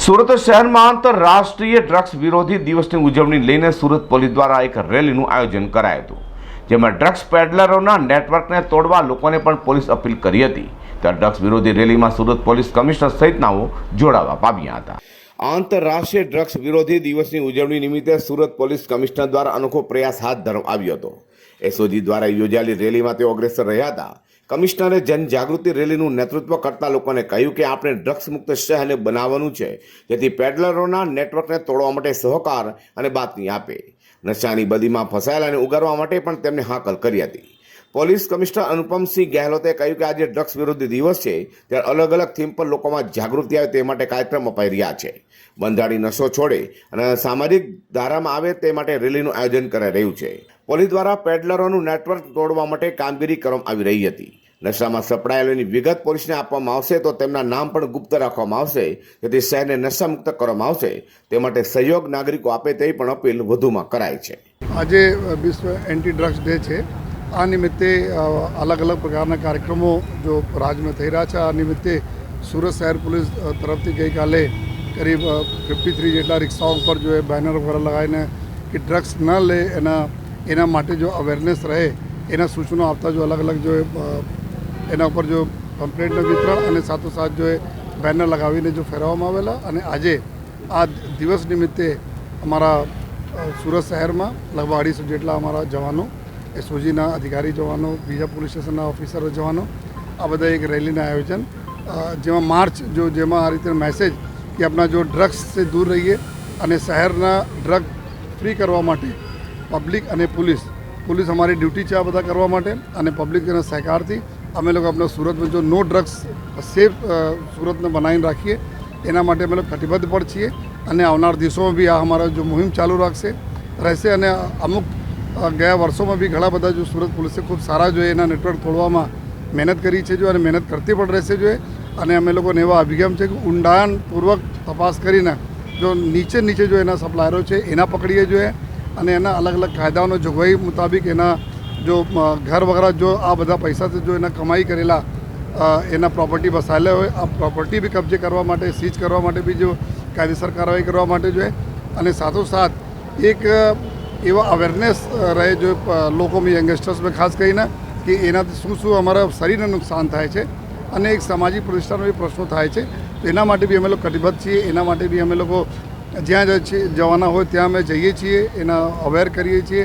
સુરત શહેરમાં આંતરરાષ્ટ્રીય ડ્રગ્સ વિરોધી દિવસની ઉજવણી લઈને સુરત પોલીસ દ્વારા એક રેલીનું આયોજન કરાયું હતું, જેમાં ડ્રગ્સ પેડલરોના નેટવર્કને તોડવા લોકોને પણ પોલીસ અપીલ કરી હતી. ત્યારે ડ્રગ્સ વિરોધી રેલીમાં સુરત પોલીસ કમિશનર સહિતનાઓ જોડાવા પામ્યા હતા. આંતરરાષ્ટ્રીય ડ્રગ્સ વિરોધી દિવસની ઉજવણી નિમિત્તે સુરત પોલીસ કમિશનર દ્વારા અનોખો પ્રયાસ હાથ ધરવામાં આવ્યો હતો. એસઓજી દ્વારા યોજાયેલી રેલીમાં તેઓ અગ્રેસર રહ્યા હતા. કમિશનરે જનજાગૃતિ રેલીનું નેતૃત્વ કરતા લોકોને કહ્યું કે આપણે ડ્રગ્સ મુક્ત શહેરને બનાવવાનું છે, જેથી પેડલરોના નેટવર્કને તોડવા માટે સહકાર અને બાતમી આપે. નશાની બદીમાં ફસાયેલાને ઉગારવા માટે પણ તેમને હાકલ કરી હતી. પોલીસ કમિશનર અનુપમસિંહ ગેહલોતે કહ્યું કે આજે ડ્રગ્સ વિરોધી દિવસ છે, ત્યારે અલગ અલગ થીમ પર લોકોમાં જાગૃતિ આવે તે માટે કાર્યક્રમ અપાઈ રહ્યા છે. બંધાળી નશો છોડે અને સામાજિક ધારામાં આવે તે માટે રેલીનું આયોજન કરાઈ રહ્યું છે. પોલીસ દ્વારા પેડલરોનું નેટવર્ક તોડવા માટે કામગીરી કરવામાં આવી રહી હતી. નશામાં સપડાયેલોની વિગત પોલીસને આપવામાં આવશે તો તેમના નામ પણ ગુપ્ત રાખવામાં આવશે. જેથી શહેરને નશામુક્ત કરવામાં આવશે. તે માટે સહયોગ નાગરિકો આપે તેવી પણ અપીલ વધુમાં કરાય છે. આજે વિશ્વ એન્ટી ડ્રગ્સ ડે છે. આ નિમિત્તે અલગ અલગ પ્રકારના કાર્યક્રમો જો રાજ્યમાં થઈ રહ્યા છે. આ નિમિત્તે સુરત શહેર પોલીસ તરફથી ગઈકાલે કરીબ ફિફ્ટી થ્રી જેટલા રિક્ષાઓ ઉપર જો એ બેનર વગેરે લગાવીને કે ડ્રગ્સ ન લે એના એના માટે જો અવેરનેસ રહે, એના સૂચનો આપતા જો અલગ અલગ જો એના ઉપર જો કમ્પ્લેન્ટનું વિતરણ અને સાથોસાથ જો એ બેનર લગાવીને જો ફેરવવામાં આવેલા અને આજે, આ દિવસ નિમિત્તે અમારા સુરત શહેરમાં લગભગ અઢીસો જેટલા અમારા જવાનો એસઓજીના અધિકારી જવાનો, બીજા પોલીસ સ્ટેશનના ઓફિસરો જવાનો, આ બધા એક રેલીના આયોજન. જેમાં માર્ચ જો જેમાં આ રીતે મેસેજ કે આપણા જો ડ્રગ્સથી દૂર રહીએ અને શહેરના ડ્રગ ફ્રી કરવા માટે પબ્લિક અને પોલીસ પોલીસ અમારી ડ્યુટી છે આ બધા કરવા માટે અને પબ્લિકના સહકારથી અમે લોકો આપણા સુરતમાં જો નો ડ્રગ્સ સેફ સુરતને બનાવીને રાખીએ, એના માટે અમે લોકો કટિબદ્ધ પણ છીએ અને આવનાર દિવસોમાં બી આ અમારા જો મુહિમ ચાલુ રાખશે, રહેશે અને અમુક ગયા વર્ષોમાં બી ઘણા બધા જો સુરત પોલીસે ખૂબ સારા જોઈએ એના નેટવર્ક તોડવામાં મહેનત કરી છે જો અને મહેનત કરતી પણ રહેશે જોઈએ અને અમે લોકોને એવા અભિગમ છે કે ઊંડાણપૂર્વક તપાસ કરીને જો નીચે નીચે જો એના સપ્લાયરો છે એના પકડીએ જોઈએ અને એના અલગ અલગ કાયદાઓનો જોગવાઈ મુતાબિક એના જો ઘર વગેરે જો આ બધા પૈસાથી જો એના કમાઈ કરેલા એના પ્રોપર્ટી વસાયેલા હોય, આ પ્રોપર્ટી બી કબજે કરવા માટે, સીઝ કરવા માટે બી જો કાયદેસર કાર્યવાહી કરવા માટે જોઈએ અને સાથોસાથ એક એવા અવેરનેસ રહે જો લોકોમાં યંગસ્ટર્સમાં ખાસ કરીને કે એનાથી શું શું અમારા શરીરને નુકસાન થાય છે અને એક સામાજિક પ્રતિષ્ઠાનો બી પ્રશ્નો થાય છે. તો એના માટે બી અમે લોકો કટિબદ્ધ છીએ. એના માટે બી અમે લોકો જ્યાં જ જવાના હોય ત્યાં અમે જઈએ છીએ, એના અવેર કરીએ છીએ.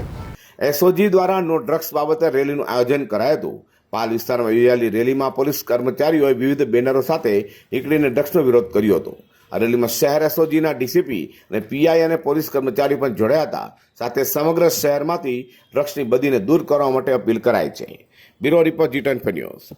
એસઓજી દ્વારા નો ડ્રગ્સ બાબતે રેલીનું આયોજન કરાયું. હતું પાલ વિસ્તારમાં યોજાયેલી રેલીમાં પોલીસ કર્મચારીઓએ વિવિધ બેનરો સાથે નીકળીને ડ્રગ્સનો વિરોધ કર્યો હતો. આ રેલીમાં શહેર એસઓજીના ડીસીપી અને પીઆઈ અને પોલીસ કર્મચારી પણ જોડાયા હતા. સાથે સમગ્ર શહેરમાંથી ડ્રગ્સની બદીને દૂર કરવા માટે અપીલ કરાઈ છે. Bureau report G twenty news.